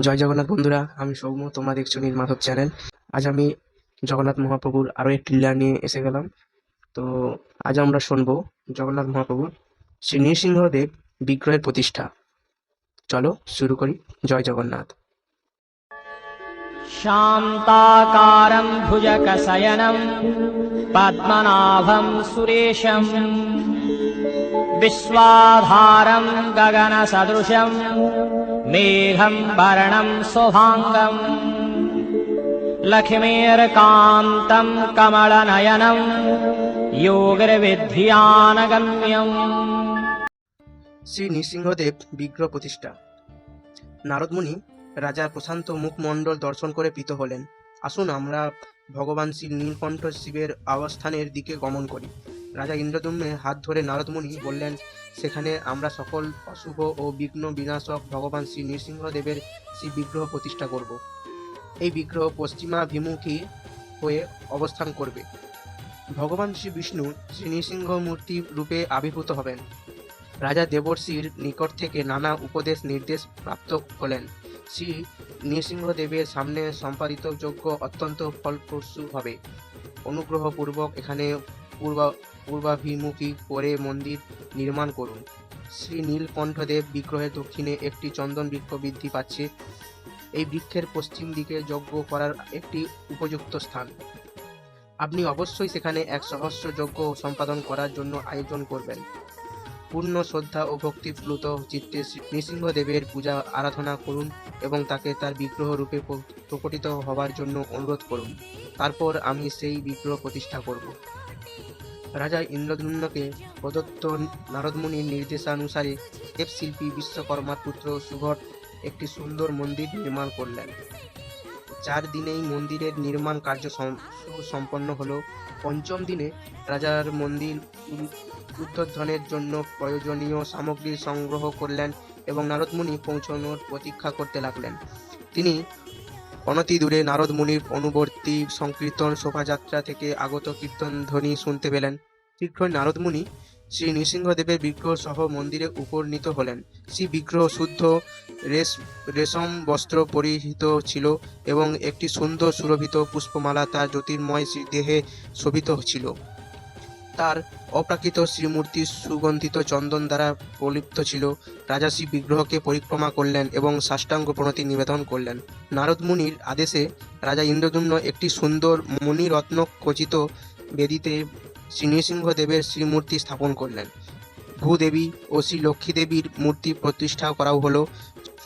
জয় জগন্নাথ বন্ধুরা আমি সৌম্য তোমরা দেখছো নীলমাধব চ্যানেল আজ আমি জগন্নাথ মহাপ্রভুর আরও একটি লীলা নিয়ে এসে গেলাম তো আজ আমরা শুনবো জগন্নাথ মহাপ্রভুর শ্রী নৃসিংহদেব বিগ্রহের প্রতিষ্ঠা চলো শুরু করি জয় জগন্নাথ शान्ताकारं भुजगशयनं पद्मनाभं सुरेशम् विश्वाधारं गगनसदृशं मेघं वर्णं शुभाङ्गम् लक्ष्मीर्कान्तं कमलनयनं योगिर्विद्यानगम्यम् শ্রী নৃসিংহদেব বিগ্রহ প্রতিষ্ঠা নারদমুনি রাজা প্রশান্ত মুখমণ্ডল দর্শন করে প্রীত হলেন আসুন আমরা ভগবান শ্রী নীলকণ্ঠ শিবের অবস্থানের দিকে গমন করি রাজা ইন্দ্রদম্নের হাত ধরে নারদমুনি বললেন, সেখানে আমরা সকল অশুভ ও বিঘ্ন বিনাশক ভগবান শ্রী নৃসিংহদেবের শ্রী বিগ্রহ প্রতিষ্ঠা করব। এই বিগ্রহ পশ্চিমাভিমুখী হয়ে অবস্থান করবে। ভগবান শ্রী বিষ্ণু শ্রী নৃসিংহ মূর্তি রূপে আবির্ভূত হবেন। রাজা দেবর্ষির নিকট থেকে নানা উপদেশ নির্দেশ প্রাপ্ত হলেন। শ্রী নৃসিংহদেবের সামনে সম্পাদিত যজ্ঞ অত্যন্ত ফলপ্রসূ হবে। অনুগ্রহপূর্বক এখানে পূর্বা, পূর্বাভিমুখী করে মন্দির নির্মাণ করুন। শ্রী নীলকণ্ঠদেব বিগ্রহের দক্ষিণে একটি চন্দন বৃক্ষ বৃদ্ধি পাচ্ছে। এই বৃক্ষের পশ্চিম দিকে যজ্ঞ করার একটি উপযুক্ত স্থান। আপনি অবশ্যই সেখানে এক সহস্র যজ্ঞ সম্পাদন করার জন্য আয়োজন করবেন। পূর্ণ শ্রদ্ধা ও ভক্তিপ্লুত চিত্তে নৃসিংহদেবের পূজা আরাধনা করুন এবং তাকে তার বিগ্রহ রূপে প্রকটিত হবার জন্য অনুরোধ করুন। তারপর আমি সেই বিগ্রহ প্রতিষ্ঠা করব। রাজা ইন্দ্রদ্যুম্নকে প্রদত্ত নারদমুনির নির্দেশানুসারে দেবশিল্পী বিশ্বকর্মার পুত্র সুঘট একটি সুন্দর মন্দির নির্মাণ করলেন। চার দিনেই মন্দিরের নির্মাণ কার্য সম্পন্ন হলো। পঞ্চম দিনে রাজার মন্দির উম উদ্বোধনের জন্য প্রয়োজনীয় সামগ্রী সংগ্রহ করলেন এবং নারদমুনি পৌঁছানোর প্রতীক্ষা করতে লাগলেন। তিনি অনতি দূরে নারদ মুনির অনুবর্তী সংকীর্তন শোভাযাত্রা থেকে আগত কীর্তন ধ্বনি শুনতে পেলেন। শীঘ্রই নারদ মুনি শ্রী নৃসিংহদেবের বিগ্রহ সহ মন্দিরে উপনীত হলেন। শ্রী বিগ্রহ শুদ্ধ রেশ, রেশম বস্ত্র পরিহিত ছিল এবং একটি সুন্দর সুরভিত পুষ্পমালা তার জ্যোতির্ময় শ্রীদেহে শোভিত ছিল। তার অপ্রাকৃত শ্রীমূর্তি সুগন্ধিত চন্দন দ্বারা প্রলিপ্ত ছিল। রাজা শ্রী বিগ্রহকে পরিক্রমা করলেন এবং সাষ্টাঙ্গ প্রণতি নিবেদন করলেন। নারদ মুনির আদেশে রাজা ইন্দ্রদুম্ন একটি সুন্দর মণিরত্ন খচিত বেদিতে শ্রী নৃসিংহদেবের শ্রীমূর্তি স্থাপন করলেন। ভূদেবী ও শ্রী লক্ষ্মী দেবীর মূর্তি প্রতিষ্ঠা করাও হলো।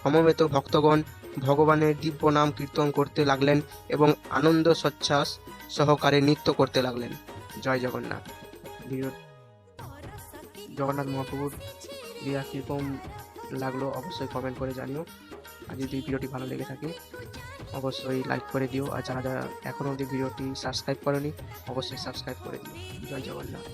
সমবেত ভক্তগণ ভগবানের দিব্য নাম কীর্তন করতে লাগলেন এবং আনন্দ সচ্ছ্বাস সহকারে নৃত্য করতে লাগলেন। জয় জগন্নাথ। জগন্নাথ মহাপ্রভুর লীলা কীরকম লাগল অবশ্যই কমেন্ট করে জানিও। আর যদি ভিডিওটি ভালো লেগে থাকে, অবশ্যই লাইক করে দিও। আর যারা যারা এখনও অবধি ভিডিওটি সাবস্ক্রাইব করেনি, অবশ্যই সাবস্ক্রাইব করে দিও। জয় জগন্নাথ।